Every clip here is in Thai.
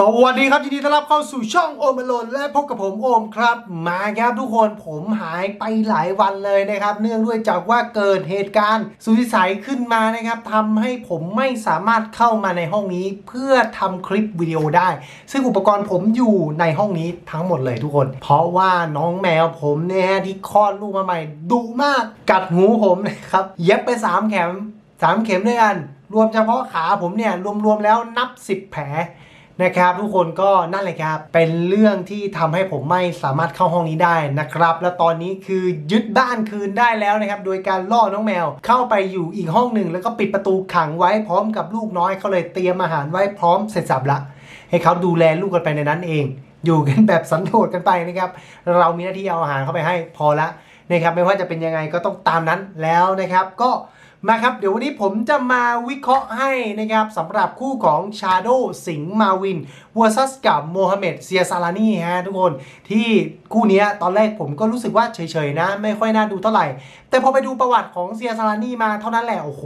สวัสดีครับยินดีต้อนรับเข้าสู่ช่องโอมอลนและพบกับผมโอมครับ มาครับทุกคนผมหายไปหลายวันเลยนะครับ เนื่องด้วยจากว่าเกิดเหตุการณ์สุดวิสัยขึ้นมานะครับทำให้ผมไม่สามารถเข้ามาในห้องนี้ เพื่อทำคลิปวิดีโอได้ ซึ่งอุปกรณ์ผมอยู่ในห้องนี้ทั้งหมดเลยทุกคน เพราะว่าน้องแมวผมเนี่ยที่คลอดลูกมาใหม่ดุมากกัดหูผมนะครับเย็บไปสามเข็มสามเข็มด้วยกันรวมเฉพาะขาผมเนี่ยรวมๆแล้วนับ 10 แผล นะครับทุกคนก็นั่นเลยครับ เป็นเรื่องที่ทำให้ผมไม่สามารถเข้าห้องนี้ได้นะครับ และตอนนี้คือยึดบ้านคืนได้แล้วนะครับ โดยการล่อน้องแมว เข้าไปอยู่อีกห้องหนึ่ง แล้วก็ปิดประตูขังไว้พร้อมกับลูกน้อยเขาเลยเตรียมอาหารไว้พร้อมเสร็จสับละ ให้เขาดูแลลูกกันไปในนั้นเอง อยู่กันแบบสันโดษกันไปนะครับ เรามีหน้าที่เอาอาหารเข้าไปให้พอละนะครับไม่ว่าจะเป็นยังไงก็ต้องตามนั้นแล้วนะครับ ก็ มาครับ เดี๋ยววันนี้ผมจะมาวิเคราะห์ให้นะครับสำหรับคู่ของชาโดสิงห์มาวินวอร์ซัสกับโมฮัมเหม็ดเซียซาลานีฮะทุกคนที่คู่นี้ตอนแรกผมก็รู้สึกว่าเฉยๆนะ ไม่ค่อยน่าดูเท่าไหร่ แต่พอไปดูประวัติของเซียซาลานีมาเท่านั้นแหละโอ้โห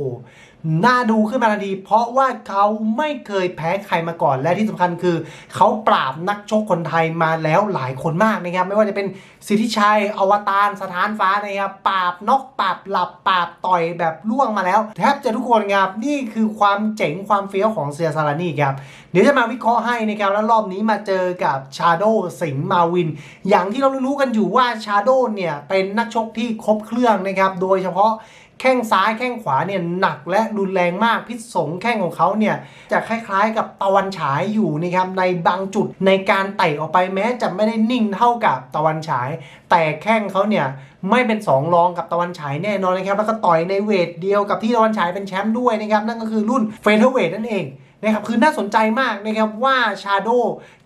น่าดูขึ้นมาทันทีเพราะว่าเขาไม่เคยแพ้ใครมาก่อนและที่สำคัญคือ เขาปราบนักชกคนไทยมาแล้วหลายคนมากนะครับ ไม่ว่าจะเป็นสิทธิชัย อวตารสถานฟ้านะครับปราบนกปราบหลับปราบต่อยแบบล่วงมาแล้วแทบจะทุกคนครับนี่คือความเจ๋งความเฟี้ยวของเซียซาลานี่ครับเดี๋ยวจะมาวิเคราะห์ให้นะครับแล้วรอบนี้มาเจอกับชาโดสิงห์มาวิน อย่างที่เรารู้กันอยู่ว่าชาโดเนี่ยเป็นนักชกที่ครบเครื่องนะครับโดยเฉพาะ แข้งซ้ายแข้งขวาเนี่ยหนักและรุนแรงมากพิษสงแข้งของเขาเนี่ยจะคล้ายๆกับตะวันฉายอยู่นะครับในบางจุดในการเตะออกไปแม้จะไม่ได้นิ่งเท่ากับตะวันฉาย แต่แข้งเขาเนี่ยไม่เป็นสองรองกับตะวันฉายแน่นอนนะครับแล้วก็ต่อยในเวทเดียวกับที่ตะวันฉายเป็นแชมป์ด้วยนะครับนั่นก็คือรุ่นเฟเธอร์เวทนั่นเอง นะครับคือน่าสนใจมากนะครับว่าชาโด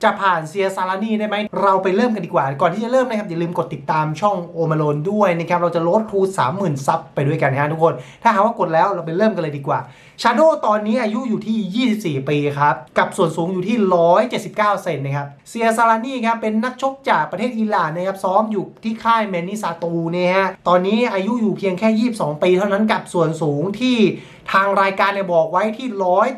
จะผ่านเซียซาลานีได้ไหมเราไปเริ่มกันดีกว่า ก่อนที่จะเริ่มนะครับอย่าลืมกดติดตามช่องโอมาโลนด้วยนะครับเราจะลดทู30,000ซับไปด้วยกันนะฮะทุกคน ถ้าหากว่ากดแล้วเราไปเริ่มกันเลยดีกว่าชาโดตอนนี้อายุอยู่ที่ 24 ปีครับกับส่วนสูงอยู่ที่ 179 เซนนะครับเซียซาลานีครับเป็นนักชกจากประเทศอิหร่านนะครับซ้อมอยู่ที่ค่ายแมนนิซาตูเนี่ยฮะตอนนี้อายุอยู่เพียงแค่ 22 ปีเท่านั้นกับส่วนสูงที่ทางรายการเนี่ยบอกไว้ที่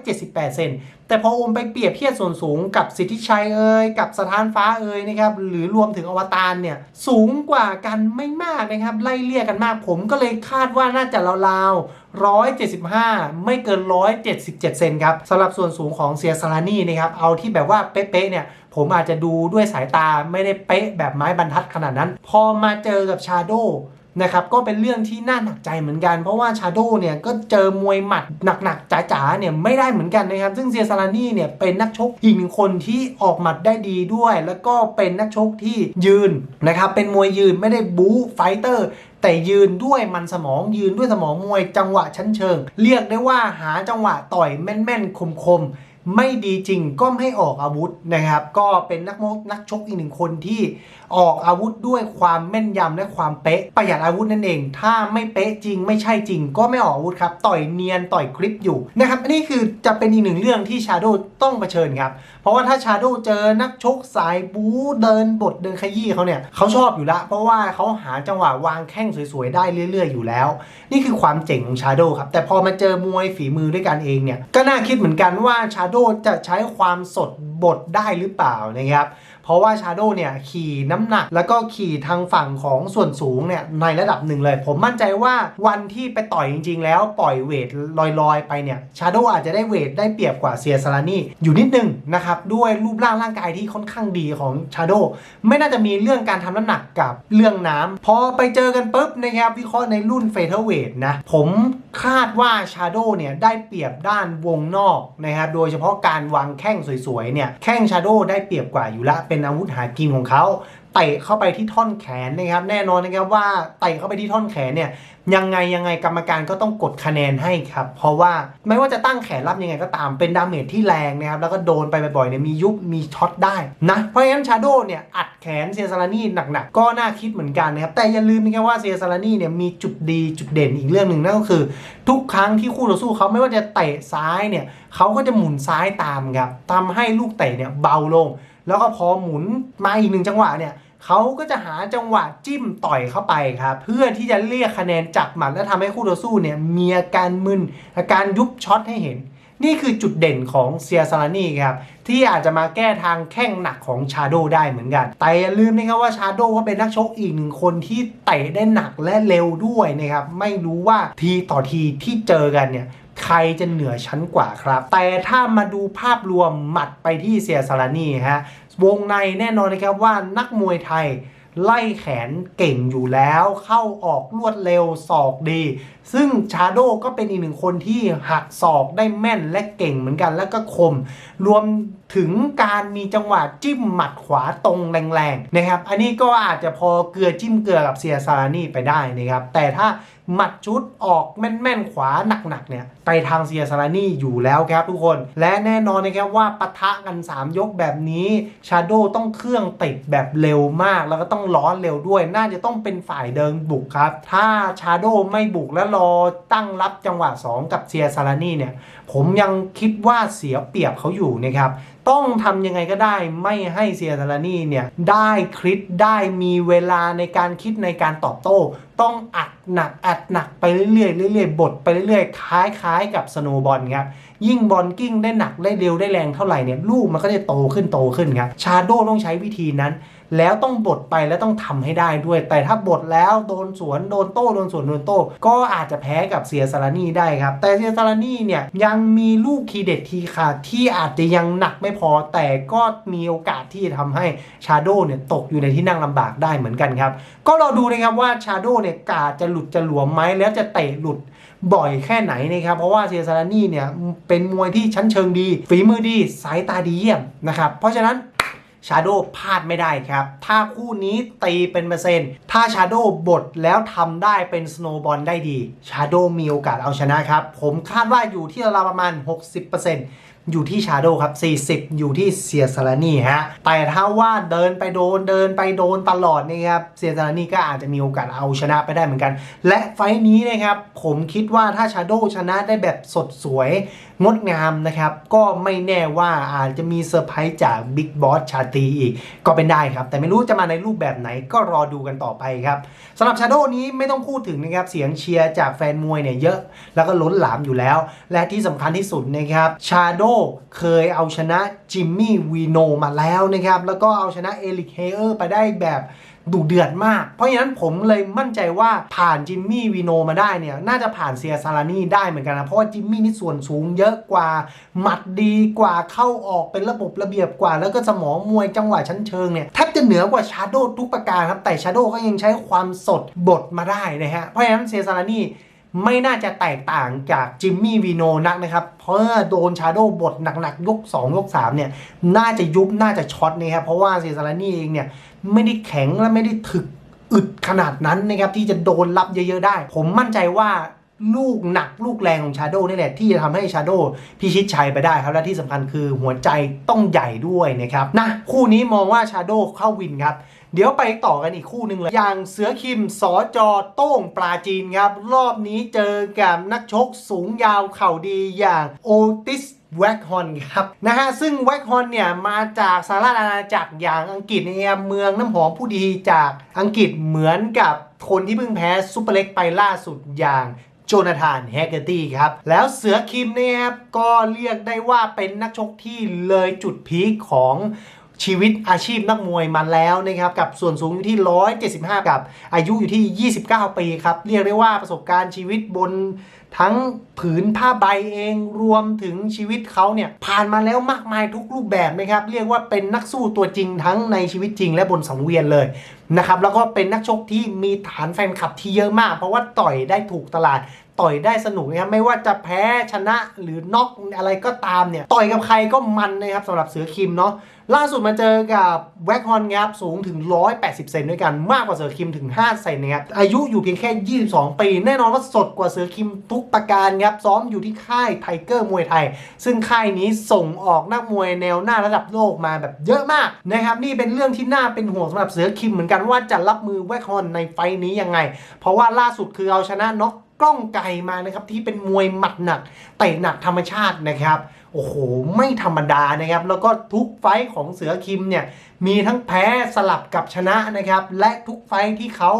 178 เซนแต่พอโอมไปเปรียบเทียบส่วนสูงกับสิทธิชัยเอ่ยกับสถานฟ้าเอ่ยนะครับหรือรวมถึงอวตารเนี่ยสูงกว่ากันไม่มากนะครับไล่เลี่ยกันมากผมก็เลยคาดว่าน่าจะราวๆ 175 ไม่เกิน 177 เซนครับสำหรับส่วนสูงของเซียซาลานี่นะครับเอาที่แบบว่าเป๊ะๆเนี่ยผมอาจจะดูด้วยสายตาไม่ได้เป๊ะแบบไม้บรรทัดขนาดนั้น พอมาเจอกับชาโด นะครับก็เป็นเรื่องที่น่าหนักใจเหมือนกัน เพราะว่าชาโดเนี่ยก็เจอมวยหมัดหนักๆจ๋าๆเนี่ยไม่ได้เหมือนกันนะครับ ซึ่งเซียซาลานี่เนี่ยเป็นนักชกอีกหนึ่งคนที่ออกหมัดได้ดีด้วย แล้วก็เป็นนักชกที่ยืนนะครับเป็นมวยยืนไม่ได้บู๊ไฟเตอร์แต่ยืนด้วยมันสมองยืนด้วยสมองมวยจังหวะชั้นเชิง เรียกได้ว่าหาจังหวะต่อยแม่นๆคมๆ ไม่ดีจริงก็ไม่ออกอาวุธนะครับ ก็เป็นนักมกนักชกอีกหนึ่งคนที่ออกอาวุธด้วยความแม่นยำและความเป๊ะประหยัดอาวุธนั่นเอง ถ้าไม่เป๊ะจริง ไม่ใช่จริง ก็ไม่ออกอาวุธครับ ต่อยเนียนต่อยคลิปอยู่นะครับอันนี้คือจะเป็นอีกหนึ่งเรื่องที่ชาโดต้องเผชิญครับ เพราะว่าถ้าชาโดเจอนักชกสายบู๊เดินบทเดินขยี้เขาเนี่ยเขาชอบอยู่ละเพราะว่าเขาหาจังหวะวางแข้งสวยๆได้เรื่อย ๆ อยู่แล้ว นี่คือความเจ๋งของชาโดครับแต่พอมาเจอมวยฝีมือด้วยกันเองเนี่ยก็น่าคิดเหมือนกันว่าชาโดจะใช้ความสดบทได้หรือเปล่านะครับ เพราะว่าชาโดเนี่ยขี่น้ำหนัก แล้วก็ขี่ทางฝั่งของส่วนสูงเนี่ยในระดับหนึ่งเลย ผมมั่นใจว่าวันที่ไปต่อยจริง ๆ แล้วปล่อยเวทลอยๆ ไปเนี่ยชาโดอาจจะได้เวทได้เปรียบกว่าเซียซาลานี่อยู่นิดนึงนะครับด้วยรูปร่างร่างกายที่ค่อนข้างดีของชาโดไม่น่าจะมีเรื่องการทำน้ำหนักกับเรื่องน้ำพอไปเจอกันปุ๊บนะครับวิเคราะห์ในรุ่นเฟเธอร์เวทนะผมคาดว่าชาโดเนี่ยได้เปรียบด้านวงนอกนะครับโดยเฉพาะการวางแข้งสวยๆเนี่ยแข้งชาโดได้เปรียบกว่าอยู่ละเป็นอาวุธหากินของเขาเตะเข้าไปที่ท่อนแขนนะครับ แน่นอนนะครับว่าเตะเข้าไปที่ท่อนแขนเนี่ยยังไงยังไงกรรมการก็ต้องกดคะแนนให้ครับ เพราะว่าไม่ว่าจะตั้งแขนรับยังไงก็ตามเป็นดาเมจที่แรงนะครับแล้วก็โดนไปบ่อยๆเนี่ยมียุบมีช็อตได้นะเพราะฉะนั้นชาโดเนี่ยอัดแขนเซียซาลานี่หนักๆก็น่าคิดเหมือนกันนะครับแต่อย่าลืมนะครับว่าเซียซาลานี่เนี่ยมีจุดดีจุดเด่นอีกเรื่องหนึ่งนั่นก็คือ ทุกครั้งที่คู่ต่อสู้เขาไม่ว่าจะเตะซ้ายเนี่ยเขาก็จะหมุนซ้ายตามครับทำให้ลูกเตะเนี่ยเบาลง แล้วก็พอหมุนมาอีกหนึ่งจังหวะเนี่ยเขาก็จะหาจังหวะจิ้มต่อยเข้าไปครับเพื่อที่จะเรียกคะแนนจากหมัดและทำให้คู่ต่อสู้เนี่ยมีอาการมึนอาการยุบช็อตให้เห็น นี่คือจุดเด่นของเซียซารานี่ครับที่อาจจะมาแก้ทางแข้งหนักของชาโดได้เหมือนกัน แต่อย่าลืมนะครับว่าชาโดก็เป็นนักชกอีกหนึ่งคนที่เตะได้หนักและเร็วด้วยนะครับไม่รู้ว่าทีต่อทีที่เจอกันเนี่ย ใครจะเหนือชั้นกว่าครับ แต่ถ้ามาดูภาพรวมหมัดไปที่เซียซารานีฮะวงในแน่นอนนะครับว่านักมวยไทยไล่แขนเก่งอยู่แล้ว เข้าออกรวดเร็วศอกดี ซึ่งชาโดก็เป็นอีกหนึ่งคนที่หักศอกได้แม่นและเก่งเหมือนกันแล้วก็คม รวมถึงการมีจังหวะจิ้มหมัดขวาตรงแรงๆนะครับ อันนี้ก็อาจจะพอเกลือจิ้มเกลือกับเซียซารานี่ไปได้นะครับ แต่ถ้าหมัดชุดออกแม่นๆขวาหนักๆเนี่ย ไปทางเซียซารานี่อยู่แล้วครับทุกคน และแน่นอนนะครับว่าปะทะกัน 3 ยกแบบนี้ชาโดต้องเครื่องติดแบบเร็วมาก แล้วก็ต้องร้อนเร็วด้วย น่าจะต้องเป็นฝ่ายเดินบุกครับ ถ้าชาโดไม่บุกแล้วรอตั้งรับจังหวะ 2 กับเซียซารานี่เนี่ย ผมยังคิดว่าเสียเปรียบเขาอยู่นะครับต้องทำยังไงก็ได้ไม่ให้เซียซารานี่เนี่ยได้คลิปได้มีเวลาในการคิดในการตอบโต้ ต้องอัดหนักอัดหนักไปเรื่อยๆเรื่อยๆบทไปเรื่อยๆคล้ายๆกับสโนบอลครับยิ่งบอลกิ้งได้หนักได้เร็วได้แรงเท่าไหร่เนี่ยลูกมันก็จะโตขึ้นโตขึ้นครับชาโดต้องใช้วิธีนั้น แล้วต้องบดไปแล้วต้องทำให้ได้ด้วย แต่ถ้าบดแล้วโดนสวนโดนโต้โดนสวนโดนโต้ก็อาจจะแพ้กับเซียซารานี่ได้ครับ แต่เซียซารานี่เนี่ยยังมีลูกทีเด็ดทีขาดที่อาจจะยังหนักไม่พอ แต่ก็มีโอกาสที่จะทำให้ชาโดเนี่ยตกอยู่ในที่นั่งลำบากได้เหมือนกันครับ ก็รอดูนะครับว่าชาโดเนี่ยกาจะหลุดจะหลวมไหมแล้วจะเตะหลุด บ่อยแค่ไหนนะครับ เพราะว่าเซียซารานี่เนี่ย เป็นมวยที่ชั้นเชิงดี ฝีมือดี สายตาดีเยี่ยมนะครับ เพราะฉะนั้นชาโดพลาดไม่ได้ครับ ถ้าคู่นี้ตีเป็นเปอร์เซ็นต์ ถ้าชาโดบดแล้วทำได้เป็นสโนบอลได้ดี ชาโดมีโอกาสเอาชนะครับ ผมคาดว่าอยู่ที่ราวประมาณ 60% อยู่ที่ชาโดครับ 40 อยู่ที่เซียซารานีฮะ แต่ถ้าว่าเดินไปโดนเดินไปโดนตลอดนี่ครับ เซียซารานีก็อาจจะมีโอกาสเอาชนะไปได้เหมือนกัน และไฟท์นี้นะครับ ผมคิดว่าถ้าชาโดชนะได้แบบสดสวยงดงามนะครับ ก็ไม่แน่ว่าอาจจะมีเซอร์ไพรส์จากบิ๊กบอสชาตีอีก ก็เป็นได้ครับ แต่ไม่รู้จะมาในรูปแบบไหนก็รอดูกันต่อไปครับสำหรับชาโดนี้ไม่ต้องพูดถึงนะครับ เสียงเชียร์จากแฟนมวยเนี่ยเยอะ แล้วก็ล้นหลามอยู่แล้ว และที่สำคัญที่สุดนะครับชาโดเคยเอาชนะจิมมี่วีโนมาแล้วนะครับ แล้วก็เอาชนะเอลิกเฮเออร์ไปได้แบบดุเดือดมาก เพราะฉะนั้นผมเลยมั่นใจว่าผ่านจิมมี่วีโนมาได้เนี่ย น่าจะผ่านเซียซารานี่ได้เหมือนกันนะ เพราะว่าจิมมี่นี่ส่วนสูงเยอะกว่า หมัดดีกว่าเข้าออกเป็นระบบระเบียบกว่า แล้วก็สมองมวยจังหวะชั้นเชิงเนี่ยแทบจะเหนือกว่าชาโดทุกประการครับ แต่ชาโดก็ยังใช้ความสดบทมาได้นะฮะ เพราะฉะนั้นเซียซารานี่ ไม่น่าจะแตกต่างจากจิมมี่วีโนนักนะครับ เพราะโดนชาโดบทหนักๆยก 2 ยก 3 เนี่ย น่าจะยุบน่าจะช็อตนะครับ เพราะว่าเซซารานี่เองเนี่ยไม่ได้แข็งและไม่ได้ถึกอึดขนาดนั้นนะครับ ที่จะโดนรับเยอะๆได้ ผมมั่นใจว่าลูกหนักลูกแรงของชาโดนี่แหละ ที่จะทำให้ชาโดพิชิตชัยไปได้ครับ และที่สำคัญคือหัวใจต้องใหญ่ด้วยนะครับนะคู่นี้มองว่าชาโดเข้าวินครับ เดี๋ยวไปต่อกันอีกคู่หนึ่งเลย อย่างเสือคิมสอจอโต้งปลาจีนครับ รอบนี้เจอกับนักชกสูงยาวเข่าดีอย่างโอติสแวกฮอนครับนะฮะซึ่งแวกฮอนเนี่ยมาจากสหราชอาณาจักรอย่างอังกฤษเนี่ยเมืองน้ำหอมผู้ดีจากอังกฤษเหมือนกับคนที่เพิ่งแพ้ซุปเปอร์เล็กไปล่าสุดอย่างโจนาธานแฮกเกอร์ตี้ครับ แล้วเสือคิมเนี่ยครับก็เรียกได้ว่าเป็นนักชกที่เลยจุดพีคของ ชีวิตอาชีพนักมวยมาแล้วนะครับกับส่วนสูงอยู่ที่ 175 กับอายุอยู่ที่ 29 ปีครับ เรียกได้ว่าประสบการณ์ชีวิตบนทั้งผืนผ้าใบเองรวมถึงชีวิตเขาเนี่ยผ่านมาแล้วมากมายทุกรูปแบบนะครับ เรียกว่าเป็นนักสู้ตัวจริงทั้งในชีวิตจริงและบนสังเวียนเลยนะครับแล้วก็เป็นนักชกที่มีฐานแฟนคลับที่เยอะมาก เพราะว่าต่อยได้ถูกตลาด ต่อยได้สนุกนะครับไม่ว่าจะแพ้ชนะหรือน็อกอะไรก็ตามเนี่ย ต่อยกับใครก็มันนะครับสำหรับเสือคิมเนาะล่าสุดมาเจอกับแว็กฮอนครับสูงถึง 180 เซนด้วยกันมากกว่าเสือคิมถึง 5 เซนนะครับอายุอยู่เพียงแค่ 22 ปี แน่นอนว่าสดกว่าเสือคิมทุกประการครับซ้อมอยู่ที่ค่ายไทเกอร์มวยไทย ซึ่งค่ายนี้ส่งออกนักมวยแนวหน้าระดับโลกมาแบบเยอะมากนะครับนี่เป็นเรื่องที่น่าเป็นห่วงสำหรับเสือคิมเหมือนกันว่าจะรับมือแว็กฮอนในไฟต์นี้ยังไง เพราะว่าล่าสุดคือเอาชนะน็อก กล้องไก่มานะครับที่เป็นมวยหมัดหนักเตะหนักธรรมชาตินะครับโอ้โหไม่ธรรมดานะครับ แล้วก็ทุกไฟของเสือคิมเนี่ยมีทั้งแพ้สลับกับชนะนะครับ และทุกไฟที่เขา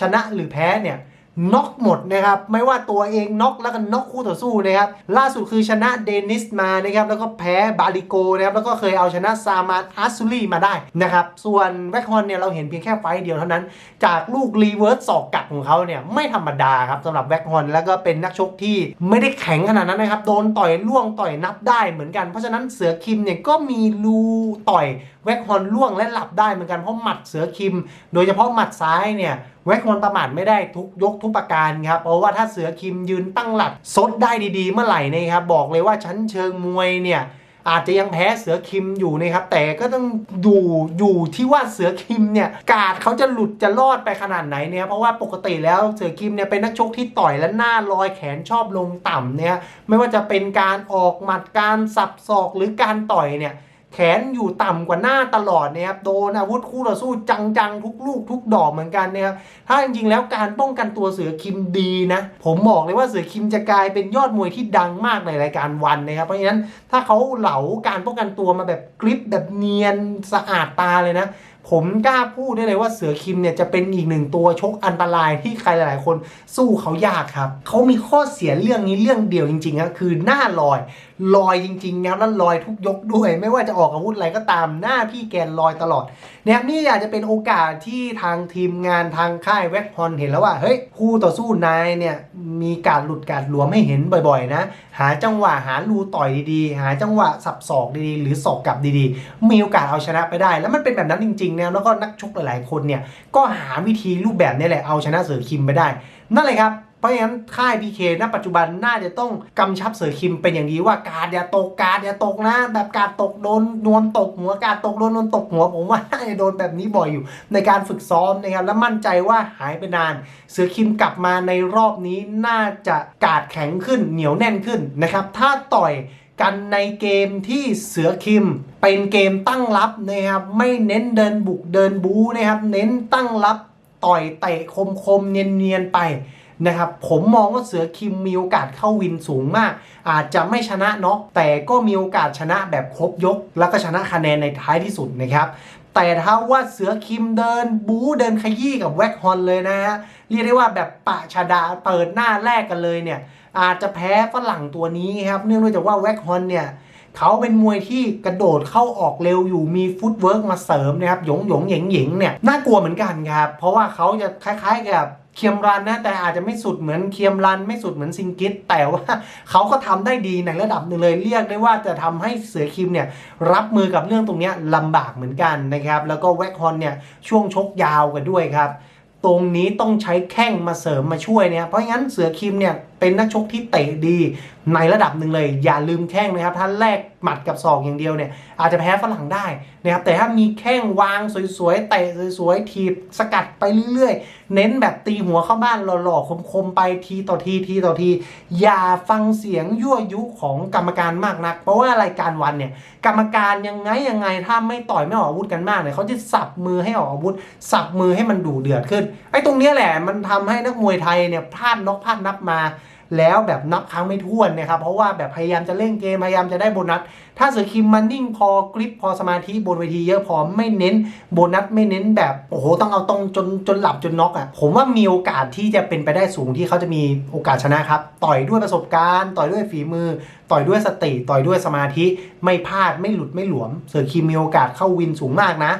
ชนะหรือแพ้เนี่ย น็อกหมดนะครับไม่ว่าตัวเองน็อกแล้วก็น็อกคู่ต่อสู้นะครับล่าสุดคือชนะเดนิสมานะครับแล้วก็แพ้บาลิโกนะครับแล้วก็เคยเอาชนะซามานอัสซูลีมาได้นะครับส่วนแวคฮอนเนี่ยเราเห็นเพียงแค่ไฟเดียวเท่านั้น จากลูกรีเวิร์สศอกกลับของเขาเนี่ยไม่ธรรมดาครับสำหรับแวคฮอนแล้วก็เป็นนักชกที่ไม่ได้แข็งขนาดนั้นนะครับโดนต่อยล่วงต่อยนับได้เหมือนกันเพราะฉะนั้นเสือคิมเนี่ยก็มีรูต่อยแวคฮอนล่วงและหลับได้เหมือนกันเพราะหมัดเสือคิม โดยเฉพาะหมัดซ้ายเนี่ย แวคฮอนประมาทไม่ได้ทุกยกทุกประการครับ เพราะว่าถ้าเสือคิมยืนตั้งหลักซดได้ดีๆ เมื่อไหร่เนะครับบอกเลยว่าชั้นเชิงมวยเนี่ยอาจจะยังแพ้เสือคิมอยู่นะครับ แต่ก็ต้องดูอยู่ที่ว่าเสือคิมเนี่ยกาดเขาจะหลุดจะรอดไปขนาดไหนเนี่ยเพราะว่าปกติแล้วเสือคิมเนี่ยเป็นนักชกที่ต่อยและหน้าลอยแขนชอบลงต่ำเนี่ยไม่ว่าจะเป็นการออกหมัดการสับศอกหรือการต่อยเนี่ย แขนอยู่ต่ำกว่าหน้าตลอดนะครับโดนอาวุธคู่ต่อสู้จังๆ ทุกลูกทุกดอกเหมือนกันนะครับถ้าจริงๆแล้วการป้องกันตัวเสือคิมดีนะ ผมบอกเลยว่าเสือคิมจะกลายเป็นยอดมวยที่ดังมากในรายการวันนะครับเพราะฉะนั้นถ้าเขาเหลาการป้องกันตัวมาแบบกริปแบบเนียนสะอาดตาเลยนะผมกล้าพูดได้เลยว่าเสือคิมเนี่ยจะเป็นอีกหนึ่งตัวชกอันตรายที่ใครหลาย ๆ คนสู้เขายากครับ เขามีข้อเสียเรื่องนี้เรื่องเดียวจริงๆครับคือหน้าลอย ลอยจริงๆนะครับแล้วลอยทุกยกด้วย ไม่ว่าจะออกอาวุธอะไรก็ตามหน้าพี่แกนลอยตลอดนะครับนี่อาจจะเป็นโอกาสที่ทางทีมงานทางค่ายแวคฮอนเห็นแล้วว่าเฮ้ยคู่ต่อสู้นายเนี่ยมีการหลุดการหลวมให้เห็นบ่อยๆ นะ หาจังหวะหารูต่อยดีๆ หาจังหวะสับศอกดีๆ หรือศอกกลับดีๆ มีโอกาสเอาชนะไปได้ แล้วมันเป็นแบบนั้นจริงๆนะแล้วก็นักชกหลายๆคนเนี่ยก็หาวิธีรูปแบบนี้แหละเอาชนะเสือคิมไปได้ นั่นเลยครับ เพราะฉะนั้นค่ายพีเคณปัจจุบันน่าจะต้องกำชับเสือคิมเป็นอย่างดีว่าการอย่าตกการอย่าตกนะ แบบการตกโดนนวมตกหัวการตกโดนนวมตกหัวผมว่าน่าจะโดนแบบนี้บ่อยอยู่ ในการฝึกซ้อมนะครับและมั่นใจว่าหายไปนาน เสือคิมกลับมาในรอบนี้น่าจะกาดแข็งขึ้นเหนียวแน่นขึ้นนะครับถ้าต่อยกันในเกมที่เสือคิมเป็นเกมตั้งรับนะครับไม่เน้นเดินบุกเดินบูนะครับเน้นตั้งรับต่อยเตะคมๆเนียนๆไป นะครับผมมองว่าเสือคิมมีโอกาสเข้าวินสูงมาก อาจจะไม่ชนะเน็อกแต่ก็มีโอกาสชนะแบบครบยก แล้วก็ชนะคะแนนในท้ายที่สุดนะครับแต่ถ้าว่าเสือคิมเดินบูเดินขยี้กับแว็กฮอนเลยนะฮะเรียกได้ว่าแบบปะชาดาเปิดหน้าแรกกันเลยเนี่ยอาจจะแพ้ฝรั่งตัวนี้ครับเนื่องด้วยจากว่าแว็กฮอนเนี่ยเขาเป็นมวยที่กระโดดเข้าออกเร็วอยู่มีฟุตเวิร์กมาเสริมนะครับหยงหยงเหยงเหยงเนี่ยน่ากลัวเหมือนกันครับเพราะว่าเขาจะคล้ายๆกับ เคียมรันนะแต่อาจจะไม่สุดเหมือนเคียมรัน ไม่สุดเหมือนซิงกิตแต่ว่าเขาก็ทำได้ดีในระดับหนึ่งเลย เรียกได้ว่าจะทำให้เสือคิมเนี่ยรับมือกับเรื่องตรงนี้ยลำบากเหมือนกันนะครับ แล้วก็แวกฮอนเนี่ยช่วงชกยาวกันด้วยครับ ตรงนี้ต้องใช้แข้งมาเสริมมาช่วยเนี่ยเพราะงั้นเสือคิมเนี่ย เป็นนักชกที่เตะดีในระดับหนึ่งเลย อย่าลืมแข้งนะครับ ถ้าแลกหมัดกับศอกอย่างเดียวเนี่ยอาจจะแพ้ฝรั่งได้นะครับแต่ถ้ามีแข้งวางสวยๆเตะสวยๆทีบสกัดไปเรื่อยๆ เน้นแบบตีหัวเข้าบ้านหล่อๆคมๆไปทีต่อทีทีต่อที อย่าฟังเสียงยั่วยุของกรรมการมากนัก เพราะว่ารายการวันเนี่ยกรรมการยังไงยังไงถ้าไม่ต่อยไม่ออกอาวุธกันมากเนี่ยเขาจะสับมือให้ออกอาวุธ สับมือให้มันดูเดือดขึ้นไอ้ตรงนี้แหละมันทำให้นักมวยไทยเนี่ยพลาดน็อกพลาดนับมา แล้วแบบนับครั้งไม่ถ้วนนะครับ เพราะว่าแบบพยายามจะเล่นเกมพยายามจะได้โบนัส ถ้าเสือคิมมันนิ่งพอกริปพอสมาธิบนเวทีเยอะพอไม่เน้นโบนัสไม่เน้นแบบโอ้โหต้องเอาตรงจนจนหลับจนน็อกอะผมว่ามีโอกาสที่จะเป็นไปได้สูงที่เขาจะมีโอกาสชนะครับ ต่อยด้วยประสบการณ์ ต่อยด้วยฝีมือ ต่อยด้วยสติ ต่อยด้วยสมาธิไม่พลาดไม่หลุดไม่หลวม เสือคิมมีโอกาสเข้าวินสูงมากนะ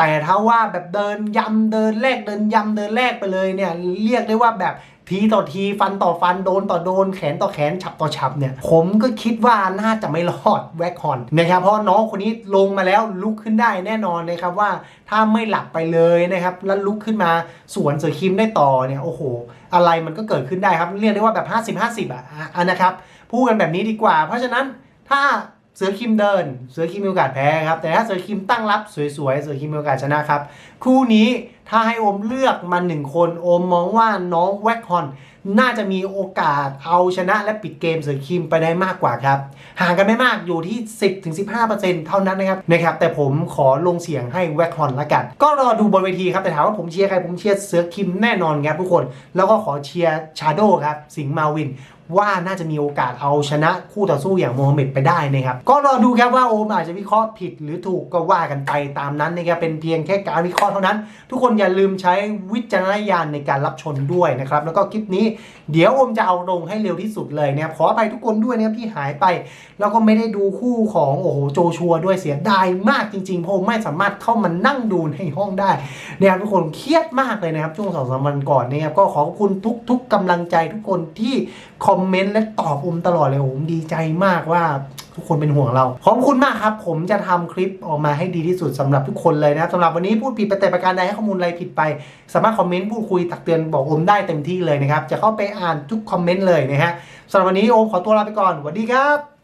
แต่ถ้าว่าแบบเดินยำเดินแลกเดินยำเดินแลกไปเลยเนี่ยเรียกได้ว่าแบบ ทีต่อทีฟันต่อฟันโดนต่อโดนแขนต่อแขนฉับต่อฉับเนี่ยผมก็คิดว่าน่าจะไม่รอดแวคฮอนนะครับเพราะน้องคนนี้ลงมาแล้วลุกขึ้นได้แน่นอนนะครับว่าถ้าไม่หลับไปเลยนะครับแล้วลุกขึ้นมาสวนเสือคิมได้ต่อเนี่ยโอ้โห อะไรมันก็เกิดขึ้นได้ครับเรียกได้ว่าแบบ 50 50 อะอะนะครับพูดกันแบบนี้ดีกว่า เพราะฉะนั้นถ้าเสือคิมเดิน เสือคิมมีโอกาสแพ้ครับแต่ถ้าเสือคิมตั้งรับสวยๆเสือคิมมีโอกาสชนะครับคู่นี้ ถ้าให้โอมเลือกมาหนึ่งคนโอมมองว่าน้องแว็กฮอน น่าจะมีโอกาสเอาชนะและปิดเกมเสือคิมไปได้มากกว่าครับ ห่างกันไม่มากอยู่ที่ 10-15%เท่านั้นนะครับนะครับ แต่ผมขอลงเสียงให้แว็กฮอนละกัน ก็รอดูบนเวทีครับ แต่ถามว่าผมเชียร์ใครผมเชียร์เสือคิมแน่นอนครับทุกคน แล้วก็ขอเชียร์ชาโดครับสิงห์มาวิน ว่าน่าจะมีโอกาสเอาชนะคู่ต่อสู้อย่างโมฮัมเหม็ดไปได้นะครับ ก็รอดูครับว่าโอมอาจจะวิเคราะห์ผิดหรือถูกก็ว่ากันไปตามนั้นนะครับเป็นเพียงแค่การวิเคราะห์เท่านั้น ทุกคนอย่าลืมใช้วิจารณญาณในการรับชมด้วยนะครับ แล้วก็คลิปนี้เดี๋ยวโอมจะเอาลงให้เร็วที่สุดเลยนะครับขออภัยทุกคนด้วยนะครับที่หายไป แล้วก็ไม่ได้ดูคู่ของโอ้โหโจชัวด้วยเสียดายมากจริงๆเพราะไม่สามารถเข้ามานั่งดูในห้องได้นะครับทุกคนเครียดมากเลยนะครับช่วงสองสามวันก่อนนะครับก็ขอบคุณทุกๆกำลังใจทุกคนที่คอมมเมนต์และตอบผมตลอดเลยผมดีใจมากว่าทุกคนเป็นห่วงเรา ขอบคุณมากครับ ผมจะทำคลิปออกมาให้ดีที่สุดสำหรับทุกคนเลยนะครับสำหรับวันนี้พูดผิดไปแต่ประการใดให้ข้อมูลอะไรผิดไป สามารถคอมเมนต์พูดคุยตักเตือนบอกโอมได้เต็มที่เลยนะครับ จะเข้าไปอ่านทุกคอมเมนต์เลยนะฮะสำหรับวันนี้โอมขอตัวลาไปก่อนสวัสดีครับ